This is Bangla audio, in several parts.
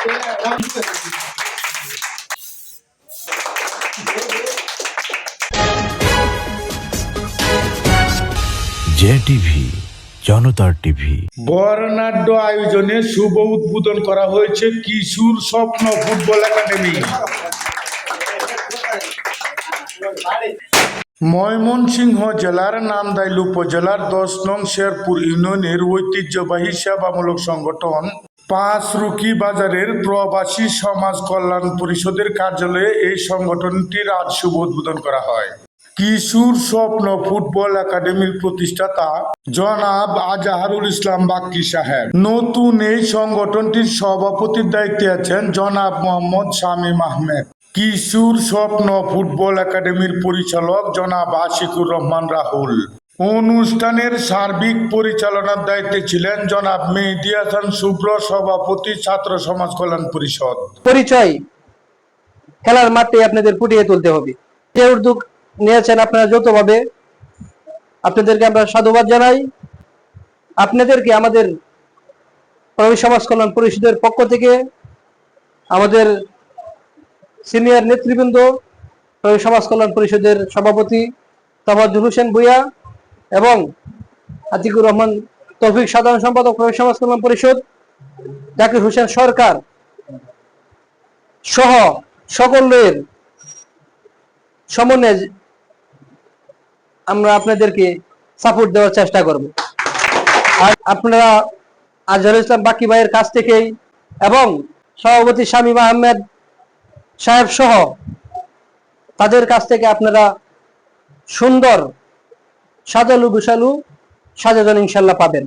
জে টিভি জনতার টিভি। বর্ণাঢ্য আয়োজনে শুভ উদ্বোধন করা হয়েছে কিশোর স্বপ্ন ফুটবল একাডেমি। ময়মনসিংহ জেলার নামদাইল উপজেলার দশ নং শেরপুর ইউনিয়নের ঐতিহ্যবাহী সেবামূলক সংগঠন পাঁচ রুকি বাজারের প্রবাসী সমাজ কল্যাণ পরিষদের কার্যালয়ে এই সংগঠনটির আজ শুভ উদ্বোধন করা হয়। কিশোর স্বপ্ন ফুটবল একাডেমির প্রতিষ্ঠাতা জনাব আজাহারুল ইসলাম বাক্কি সাহেব। নতুন এই সংগঠনটির সভাপতির দায়িত্বে আছেন জনাব মোহাম্মদ শামীম আহমেদ। কিশোর স্বপ্ন ফুটবল একাডেমির পরিচালক জনাব আশিকুর রহমান রাহুল। অনুষ্ঠানের সার্বিক পরিচালনার দায়িত্বে ছিলেন জনাব মেহেদি হাসান শুভ্র সভাপতি ছাত্র সমাজ কল্যাণ পরিষদ। পরিচয় খেলার মাঠে আপনাদের ফুটিয়ে তুলতে হবে। যে উদ্যোগ নিয়েছেন আপনারা যৌথভাবে, আপনাদেরকে আমরা সাধুবাদ জানাই। আপনাদেরকে আমাদের প্রবী সমাজ কল্যাণ পরিষদের পক্ষ থেকে আমাদের সিনিয়র নেতৃবৃন্দ প্রবী সমাজ কল্যাণ পরিষদের সভাপতি তাবাজুল হোসেন ভুইয়া এবং আতিকুর রহমান তৌফিক সাধারণ সম্পাদক সমাজ কল্যাণ পরিষদ জাকির হোসেন সরকার সহ সকলের সমন্বয়ে আমরা আপনাদেরকে সাপোর্ট দেওয়ার চেষ্টা করব। আর আপনারা আজহারুল ইসলাম বাকি ভাইয়ের কাছ থেকেই এবং সভাপতি শামীম আহমেদ সাহেব সহ তাদের কাছ থেকে আপনারা সুন্দর সাজালু গুছালু সাজাজন ইনশাল্লাহ পাবেন।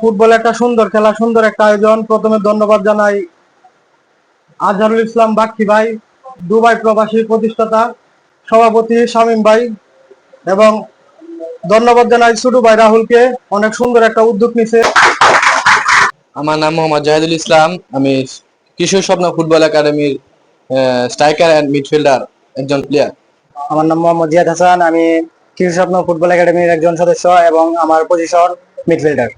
ফুটবল একটা সুন্দর খেলা সুন্দর একটা আয়োজন। প্রথমে ধন্যবাদ জানাই আজহারুল ইসলাম বাক্কি ভাই দুবাই প্রবাসী প্রতিষ্ঠাতা সভাপতি শামীম ভাই এবং ধন্যবাদ জানাই ছোটু ভাই রাহুলকে অনেক সুন্দর একটা উদ্যোগ নিছে। আমার নাম মোহাম্মদ জাহিদুল ইসলাম আমি কিশোর স্বপ্ন ফুটবল একাডেমির স্ট্রাইকার অ্যান্ড মিডফিল্ডার একজন প্লেয়ার আমার নাম মোহাম্মদ জিয়াদ হাসান আমি কৃষি স্বপ্ন ফুটবল একাডেমির একজন সদস্য এবং আমার পজিশন মিডফিল্ডার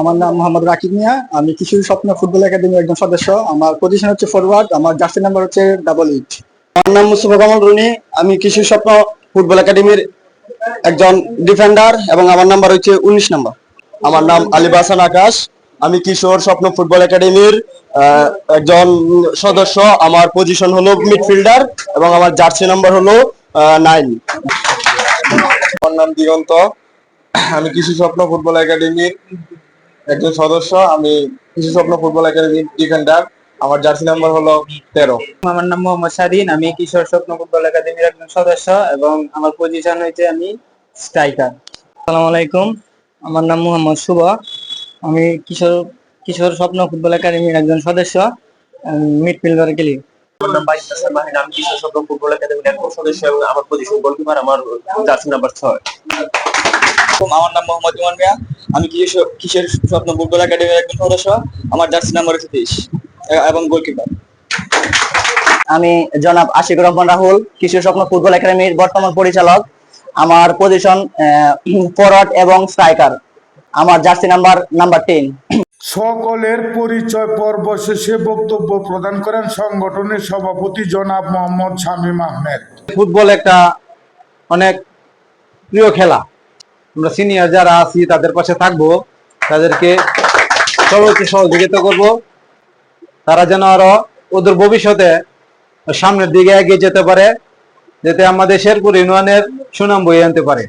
আমার নাম মোহাম্মদ রাকিব মিয়া। আমি কিশোর স্বপ্ন ফুটবল একাডেমির একজন সদস্য। আমার পজিশন হচ্ছে ফরওয়ার্ড আমার জার্সি নাম্বার হচ্ছে ডাবল এইট আমার নাম মুস্তফা কামাল রুনি। আমি কিশোর স্বপ্ন ফুটবল একাডেমির একজন ডিফেন্ডার এবং আমার নাম্বার হচ্ছে উনিশ নাম্বার আমার নাম আলিব হাসান আকাশ। আমি কিশোর স্বপ্ন ফুটবল একাডেমির একজন সদস্য। আমার পজিশন হলো মিডফিল্ডার এবং আমার জার্সি নাম্বার হলো নাইন নাম দিগন্ত। আমি কিশোর স্বপ্ন ফুটবল একাডেমির একজন সদস্য, আমি কিশোর স্বপ্ন ফুটবল একাডেমির ডিফেন্ডার আমার জার্সি নাম্বার হলো তেরো। আমার নাম মোহাম্মদ স্বাধীন আমি কিশোর স্বপ্ন ফুটবল একাডেমির একজন সদস্য এবং আমার পজিশন হয়েছে আমি স্ট্রাইকার আসসালামু আলাইকুম, আমার নাম মোহাম্মদ শুভ। আমি কিশোর কিশোর স্বপ্ন ফুটবল একাডেমির একজন সদস্য মিডফিল্ডারে খেলি। নাম বাইশ হাসান মাহিন আমি কিশোর ফুটবল একাডেমির একজন সদস্য এবং আমার পজিশন গোলকিপার আমার জার্সি নাম্বার ছয়। আমার নাম মোহাম্মদ ইমান মিয়া। আমি কিশোর কিশোর স্বপ্ন ফুটবল একাডেমির একজন সদস্য। আমার জার্সি নাম্বার হচ্ছে তেইশ এবং গোলকিপার। আমি জনাব আশিকুর রহমান রাহুল কিশোর স্বপ্ন ফুটবল একাডেমির বর্তমান পরিচালক। আমার পজিশন ফরওয়ার্ড এবং স্ট্রাইকার আমার জার্সি নাম্বার নাম্বার টেন সকলের পরিচয় পর্ব শেষে বক্তব্য প্রদান করেন সংগঠনের সভাপতি জনাব মোহাম্মদ শামীম আহমেদ। ফুটবল একটা অনেক প্রিয় খেলা। আমরা সিনিয়র যারা আছি, তাদের পাশে থাকব। তাদেরকে সর্বোচ্চ সহযোগিতা করব। তারা যেন আরও ওদের ভবিষ্যতে সামনের দিকে এগিয়ে যেতে পারে, যাতে আমাদের শেরপুর ইউনিয়নের সুনাম বয়ে আনতে পারে।